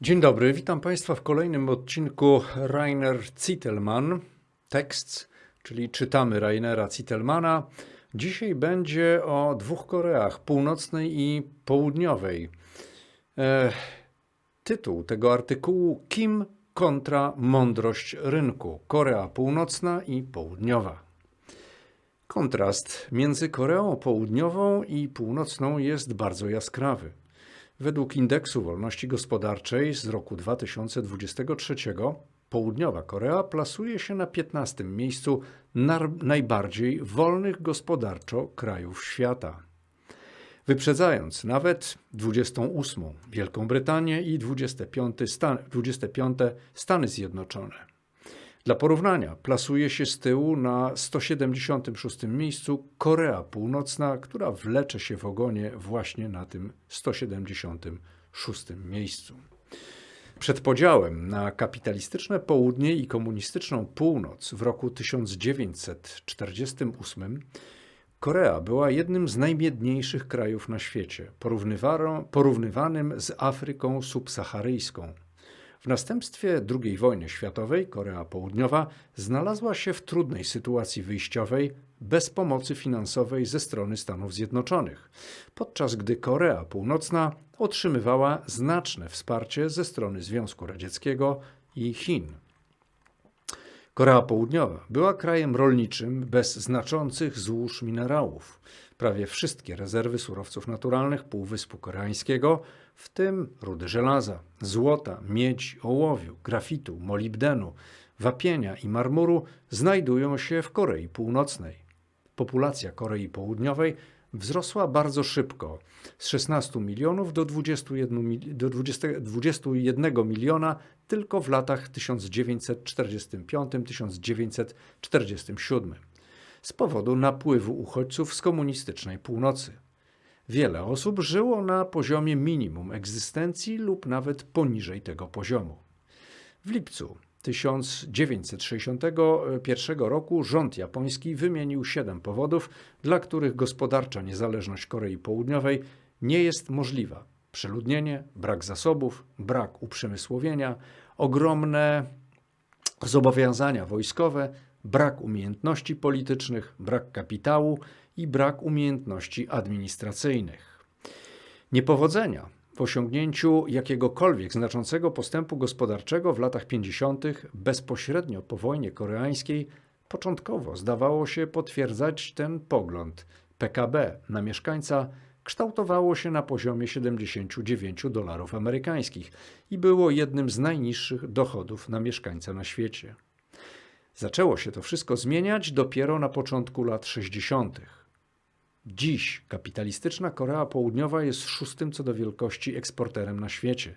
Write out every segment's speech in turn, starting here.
Dzień dobry, witam Państwa w kolejnym odcinku Rainer Zittelmann Tekst, czyli czytamy Rainera Zittelmana. Dzisiaj będzie o dwóch Koreach, północnej i południowej. E, tytuł tego artykułu Kim kontra mądrość rynku. Korea Północna i Południowa. Kontrast między Koreą Południową i Północną jest bardzo jaskrawy. Według Indeksu Wolności Gospodarczej z roku 2023 Południowa Korea plasuje się na 15 miejscu najbardziej wolnych gospodarczo krajów świata. Wyprzedzając nawet 28 Wielką Brytanię i 25, Stan- 25 Stany Zjednoczone. Dla porównania plasuje się z tyłu na 176 miejscu Korea Północna, która wlecze się w ogonie właśnie na tym 176 miejscu. Przed podziałem na kapitalistyczne południe i komunistyczną północ w roku 1948 Korea była jednym z najbiedniejszych krajów na świecie, porównywanym z Afryką subsaharyjską. W następstwie II wojny światowej Korea Południowa znalazła się w trudnej sytuacji wyjściowej bez pomocy finansowej ze strony Stanów Zjednoczonych, podczas gdy Korea Północna otrzymywała znaczne wsparcie ze strony Związku Radzieckiego i Chin. Korea Południowa była krajem rolniczym bez znaczących złóż minerałów. Prawie wszystkie rezerwy surowców naturalnych Półwyspu Koreańskiego, w tym rudy żelaza, złota, miedzi, ołowiu, grafitu, molibdenu, wapienia i marmuru, znajdują się w Korei Północnej. Populacja Korei Południowej wzrosła bardzo szybko z 16 milionów do 21, mil- do 20, 21 miliona tylko w latach 1945-1947 z powodu napływu uchodźców z komunistycznej północy. Wiele osób żyło na poziomie minimum egzystencji lub nawet poniżej tego poziomu. W lipcu 1961 roku rząd japoński wymienił siedem powodów, dla których gospodarcza niezależność Korei Południowej nie jest możliwa. Przeludnienie, brak zasobów, brak uprzemysłowienia, ogromne zobowiązania wojskowe, brak umiejętności politycznych, brak kapitału i brak umiejętności administracyjnych. Niepowodzenia w osiągnięciu jakiegokolwiek znaczącego postępu gospodarczego w latach 50. bezpośrednio po wojnie koreańskiej początkowo zdawało się potwierdzać ten pogląd. PKB na mieszkańca kształtowało się na poziomie 79 dolarów amerykańskich i było jednym z najniższych dochodów na mieszkańca na świecie. Zaczęło się to wszystko zmieniać dopiero na początku lat 60. Dziś kapitalistyczna Korea Południowa jest szóstym co do wielkości eksporterem na świecie.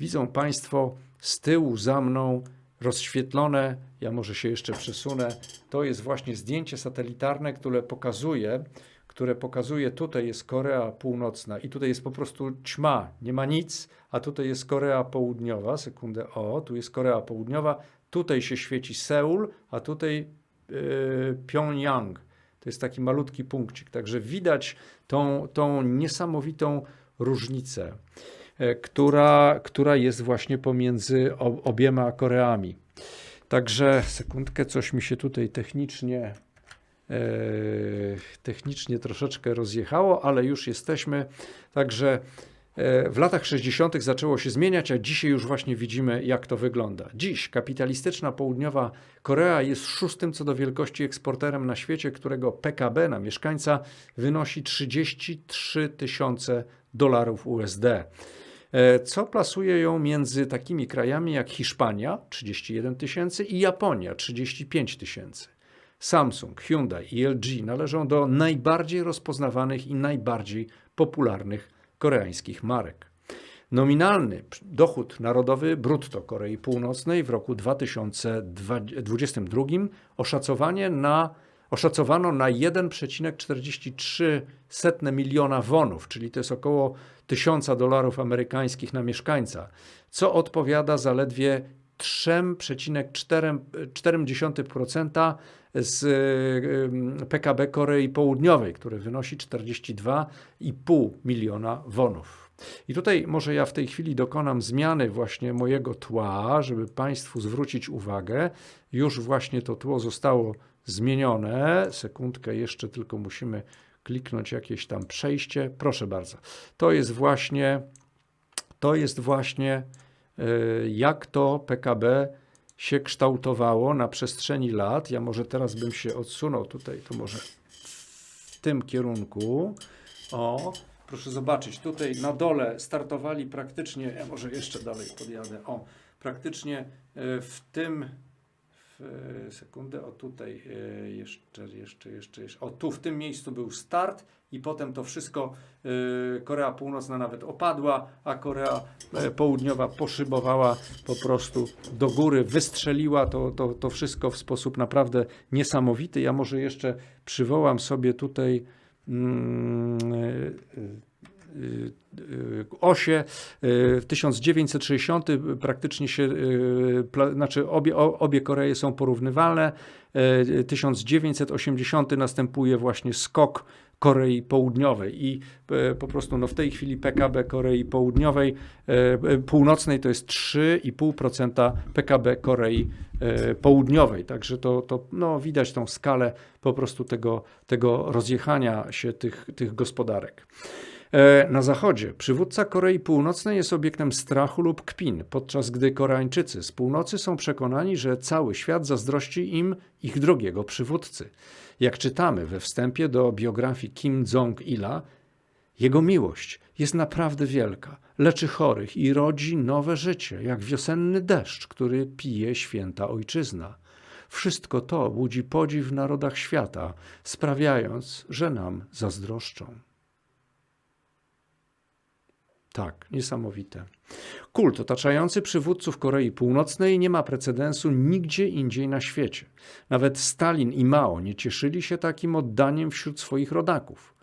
Widzą Państwo z tyłu za mną rozświetlone, ja może się jeszcze przesunę, to jest właśnie zdjęcie satelitarne, które pokazuje, które pokazuje, tutaj jest Korea Północna i tutaj jest po prostu ćma, nie ma nic, a tutaj jest Korea Południowa, sekundę, o, tu jest Korea Południowa, tutaj się świeci Seul, a tutaj yy, Pjongjang. To jest taki malutki punkcik, także widać tą, tą niesamowitą różnicę, e, która, która jest właśnie pomiędzy obiema Koreami. Także sekundkę, coś mi się tutaj technicznie, e, technicznie troszeczkę rozjechało, ale już jesteśmy. Także w latach 60. zaczęło się zmieniać, a dzisiaj już właśnie widzimy, jak to wygląda. Dziś kapitalistyczna południowa Korea jest szóstym co do wielkości eksporterem na świecie, którego PKB na mieszkańca wynosi 33 tysiące dolarów USD. E, Co plasuje ją między takimi krajami jak Hiszpania 31 tysięcy i Japonia 35 tysięcy. Samsung, Hyundai i LG należą do najbardziej rozpoznawanych i najbardziej popularnych koreańskich marek. Nominalny dochód narodowy brutto Korei Północnej w roku 2022 oszacowanie na, oszacowano na 1,43 miliona wonów, czyli to jest około 1000 dolarów amerykańskich na mieszkańca, co odpowiada zaledwie 3,4% z PKB Korei Południowej, które wynosi 42,5 miliona wonów. I tutaj może ja w tej chwili dokonam zmiany właśnie mojego tła, żeby Państwu zwrócić uwagę. Już właśnie to tło zostało zmienione. Sekundkę, jeszcze tylko musimy kliknąć jakieś tam przejście. Proszę bardzo. To jest właśnie, to jest właśnie jak to PKB się kształtowało na przestrzeni lat. Ja może teraz bym się odsunął tutaj, to może w tym kierunku. O, proszę zobaczyć, tutaj na dole startowali praktycznie, ja może jeszcze dalej podjadę, o, praktycznie e, w tym, e, sekundę, o tutaj e, jeszcze, jeszcze, jeszcze, jeszcze, o tu w tym miejscu był start i potem to wszystko Korea Północna nawet opadła, a Korea Południowa poszybowała po prostu do góry, wystrzeliła to, to, to wszystko w sposób naprawdę niesamowity. Ja może jeszcze przywołam sobie tutaj Mm, osie. W 1960 praktycznie się, znaczy obie, obie Koreje są porównywalne. 1980 następuje właśnie skok Korei Południowej i po prostu no w tej chwili PKB Korei Południowej, Północnej to jest 3,5% PKB Korei Południowej. Także to, to no widać tą skalę po prostu tego, tego rozjechania się tych, tych gospodarek. E, na zachodzie przywódca Korei Północnej jest obiektem strachu lub kpin, podczas gdy Koreańczycy z północy są przekonani, że cały świat zazdrości im ich drogiego przywódcy. Jak czytamy we wstępie do biografii Kim Jong-ila, jego miłość jest naprawdę wielka, leczy chorych i rodzi nowe życie, jak wiosenny deszcz, który pije święta ojczyzna. Wszystko to budzi podziw w narodach świata, sprawiając, że nam zazdroszczą. Tak, niesamowite. Kult otaczający przywódców Korei Północnej nie ma precedensu nigdzie indziej na świecie. Nawet Stalin i Mao nie cieszyli się takim oddaniem wśród swoich rodaków.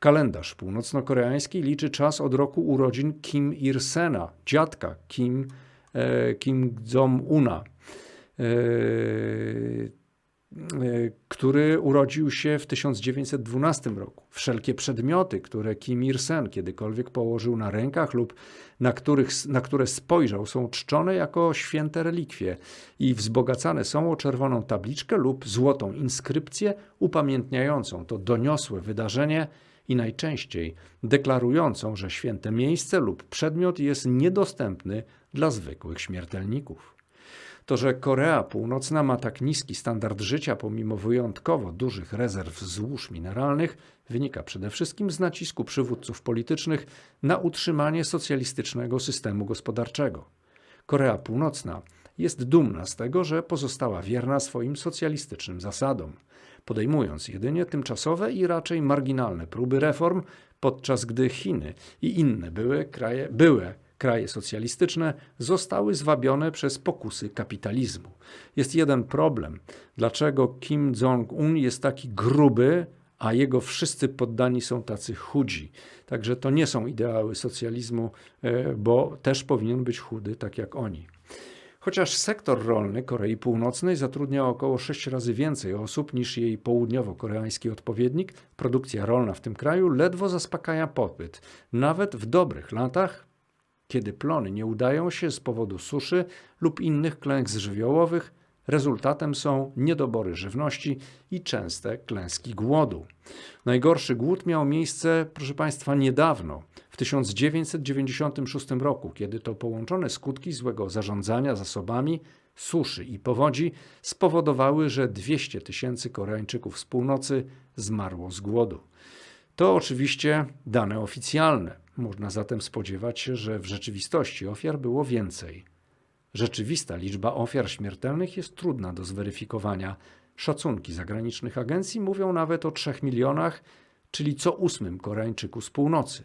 Kalendarz północno-koreański liczy czas od roku urodzin Kim Il-sena, dziadka Kim, e, Kim Jong-una. E, który urodził się w 1912 roku. Wszelkie przedmioty, które Kim Il-sen kiedykolwiek położył na rękach lub na, których, na które spojrzał, są czczone jako święte relikwie i wzbogacane są o czerwoną tabliczkę lub złotą inskrypcję upamiętniającą to doniosłe wydarzenie i najczęściej deklarującą, że święte miejsce lub przedmiot jest niedostępny dla zwykłych śmiertelników. To, że Korea Północna ma tak niski standard życia pomimo wyjątkowo dużych rezerw złóż mineralnych, wynika przede wszystkim z nacisku przywódców politycznych na utrzymanie socjalistycznego systemu gospodarczego. Korea Północna jest dumna z tego, że pozostała wierna swoim socjalistycznym zasadom, podejmując jedynie tymczasowe i raczej marginalne próby reform, podczas gdy Chiny i inne były kraje, były kraje socjalistyczne zostały zwabione przez pokusy kapitalizmu. Jest jeden problem. Dlaczego Kim Jong-un jest taki gruby, a jego wszyscy poddani są tacy chudzi? Także to nie są ideały socjalizmu, e, bo też powinien być chudy, tak jak oni. Chociaż sektor rolny Korei Północnej zatrudnia około 6 razy więcej osób niż jej południowo-koreański odpowiednik, produkcja rolna w tym kraju ledwo zaspokaja popyt. Nawet w dobrych latach kiedy plony nie udają się z powodu suszy lub innych klęsk żywiołowych, rezultatem są niedobory żywności i częste klęski głodu. Najgorszy głód miał miejsce, proszę Państwa, niedawno, w 1996 roku, kiedy to połączone skutki złego zarządzania zasobami, suszy i powodzi spowodowały, że 200 tysięcy Koreańczyków z północy zmarło z głodu. To oczywiście dane oficjalne. Można zatem spodziewać się, że w rzeczywistości ofiar było więcej. Rzeczywista liczba ofiar śmiertelnych jest trudna do zweryfikowania. Szacunki zagranicznych agencji mówią nawet o 3 milionach, czyli co ósmym Koreańczyku z północy.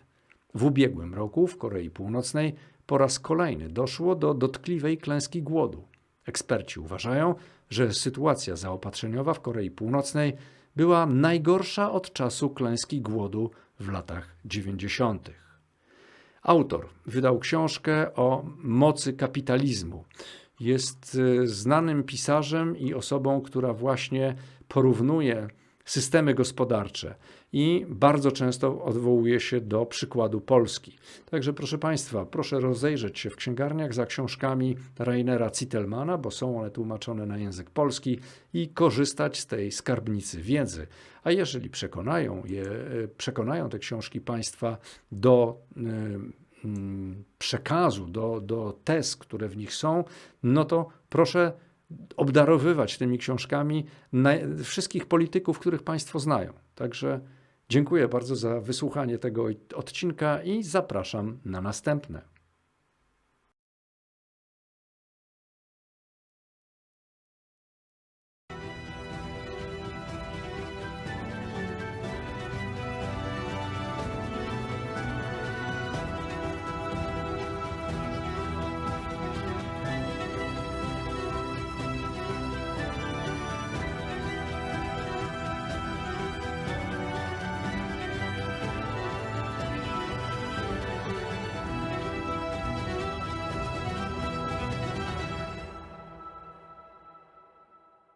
W ubiegłym roku w Korei Północnej po raz kolejny doszło do dotkliwej klęski głodu. Eksperci uważają, że sytuacja zaopatrzeniowa w Korei Północnej była najgorsza od czasu klęski głodu w latach 90. Autor wydał książkę o mocy kapitalizmu. Jest e, znanym pisarzem i osobą, która właśnie porównuje systemy gospodarcze i bardzo często odwołuje się do przykładu Polski. Także proszę Państwa, proszę rozejrzeć się w księgarniach za książkami Rainera Zittelmana, bo są one tłumaczone na język polski i korzystać z tej skarbnicy wiedzy. A jeżeli przekonają, je, przekonają te książki Państwa do y, mm, przekazu, do, do tez, które w nich są, no to proszę obdarowywać tymi książkami wszystkich polityków, których Państwo znają. Także dziękuję bardzo za wysłuchanie tego odcinka i zapraszam na następne.